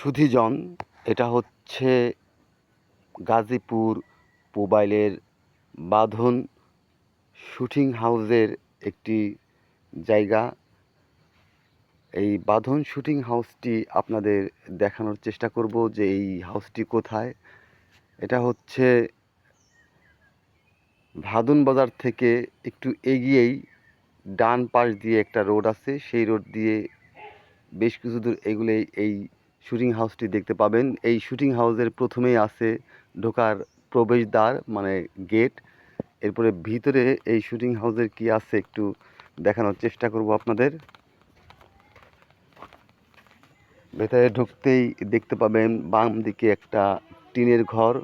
সুধীজন, এটা হচ্ছে গাজীপুর মোবাইলের বাঁধন শুটিং হাউসের একটি জায়গা। এই বাঁধন শুটিং হাউসটি আপনাদের দেখানোর চেষ্টা করব যে এই হাউসটি কোথায়। এটা হচ্ছে ভাদুন বাজার থেকে একটু এগিয়েই ডান পাশ দিয়ে একটা রোড আছে। সেই রোড দিয়ে বেশ কিছু দূর এগুলেই এই শুটিং হাউসটি দেখতে পাবেন। এই শুটিং হাউসের প্রথমেই আছে ঢোকার প্রবেশদ্বার মানে গেট এরপরে ভিতরে এই শুটিং হাউসের কি আছে একটু দেখানোর চেষ্টা করব আপনাদের। ভেতরে ঢুকতেই দেখতে পাবেন বাম দিকে একটা টিনের ঘর।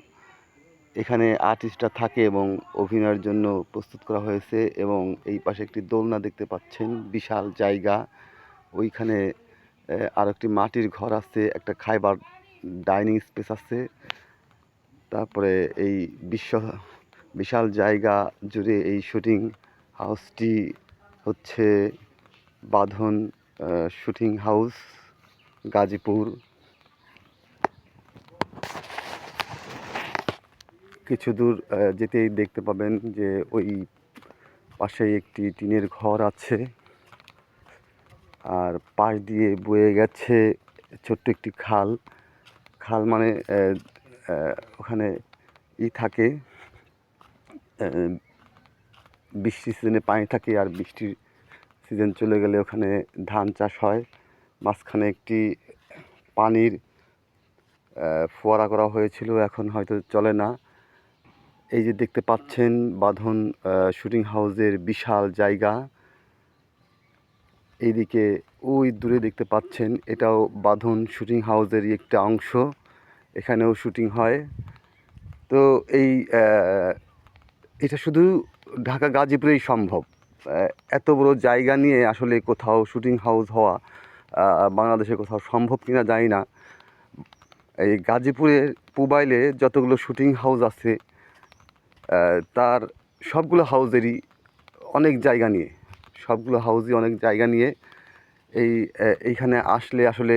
এখানে আর্টিস্টরা থাকে এবং অভিনয়ের জন্য প্রস্তুত করা হয়েছে এবং এই পাশে একটি দোলনা দেখতে পাচ্ছেন, বিশাল জায়গা। ওইখানে আর একটি মাটির ঘর আছে, একটা খাইবার ডাইনিং স্পেস আছে। তারপরে এই বিশ্ব, বিশাল জায়গা জুড়ে এই শুটিং হাউসটি হচ্ছে বাঁধন শুটিং হাউস, গাজীপুর। কিছু দূর যেতেই দেখতে পাবেন যে ওই পাশেই একটি টিনের ঘর আছে। আর পাশ দিয়ে বয়ে গেছে ছোট্ট একটি খাল। খাল মানে ওখানে ই থাকে বৃষ্টির সিজনে পানি থাকে আর বৃষ্টির সিজন চলে গেলে ওখানে ধান চাষ হয়। মাঝখানে একটি পানির ফোয়ারা করা হয়েছিল, এখন হয়তো চলে না। এই যে দেখতে পাচ্ছেন, বাঁধন শুটিং হাউসের বিশাল জায়গা। এইদিকে ওই দূরে দেখতে পাচ্ছেন, এটাও বাঁধন শুটিং হাউসেরই একটা অংশ, এখানেও শুটিং হয়। তো এই এটা শুধু ঢাকা গাজীপুরেই সম্ভব। এত বড় জায়গা নিয়ে আসলে কোথাও শুটিং হাউস হওয়া বাংলাদেশে কোথাও সম্ভব কিনা জানি না। এই গাজীপুরের পুবাইলে যতগুলো শুটিং হাউস আছে তার সবগুলো হাউসেরই অনেক জায়গা নিয়ে। সবগুলো হাউসই অনেক জায়গা নিয়ে এই এইখানে আসলে আসলে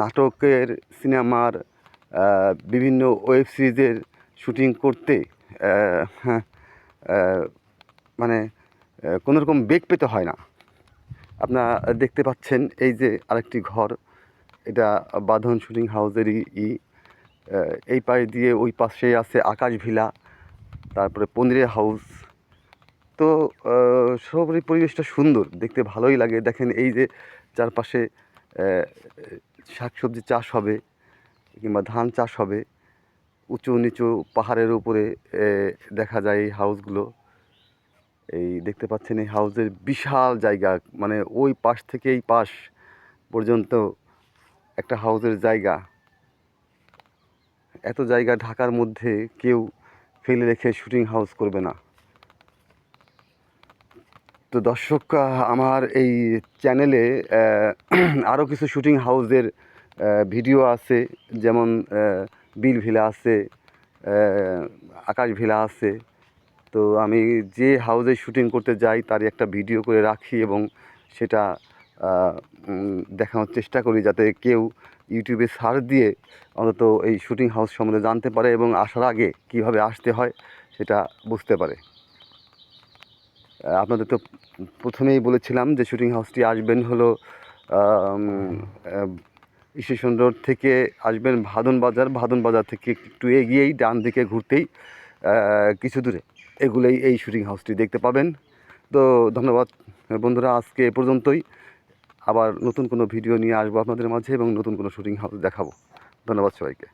নাটকের সিনেমার বিভিন্ন ওয়েব সিরিজের শুটিং করতে হ্যাঁ, মানে কোনো রকম বেগ পেতে হয় না। আপনারা দেখতে পাচ্ছেন এই যে আরেকটি ঘর এটা বাঁধন শুটিং হাউসেরই ই এই পাশ দিয়ে ওই পাশে আছে আকাশ ভিলা তারপরে পনিরের হাউস তো আহ, সবরই পরিবেশটা সুন্দর দেখতে ভালোই লাগে। দেখেন এই যে চারপাশে শাকসবজি চাষ হবে কিংবা ধান চাষ হবে উঁচু নিচু পাহাড়ের উপরে দেখা যায় এই হাউসগুলো। এই দেখতে পাচ্ছেন এই হাউসের বিশাল জায়গা মানে ওই পাশ থেকে এই পাশ পর্যন্ত একটা হাউসের জায়গা। এত জায়গা ঢাকার মধ্যে কেউ ফেলে রেখে শুটিং হাউস করবে না। তো দর্শক আমার এই চ্যানেলে আরও কিছু শুটিং হাউসের ভিডিও আছে। যেমন বিল ভিলা আছে আকাশ ভিলা আছে। তো আমি যে হাউসে শুটিং করতে যাই, তারই একটা ভিডিও করে রাখি এবং সেটা দেখানোর চেষ্টা করি যাতে কেউ ইউটিউবে সার্চ দিয়ে অন্তত এই শুটিং হাউস সম্বন্ধে জানতে পারে এবং আসার আগে কীভাবে আসতে হয়, সেটা বুঝতে পারে। আপনাদের তো প্রথমেই বলেছিলাম যে শুটিং হাউসটি আসবেন হলো স্টেশন রোড থেকে আসবেন ভাদন বাজার ভাদন বাজার থেকে একটু এগিয়েই ডান দিকে ঘুরতেই কিছু দূরে। এগুলোই এই শুটিং হাউসটি দেখতে পাবেন। তো ধন্যবাদ বন্ধুরা, আজকে এ পর্যন্তই। আবার নতুন কোনো ভিডিও নিয়ে আসব আপনাদের মাঝে এবং নতুন কোনো শুটিং হাউস দেখাবো। ধন্যবাদ সবাইকে।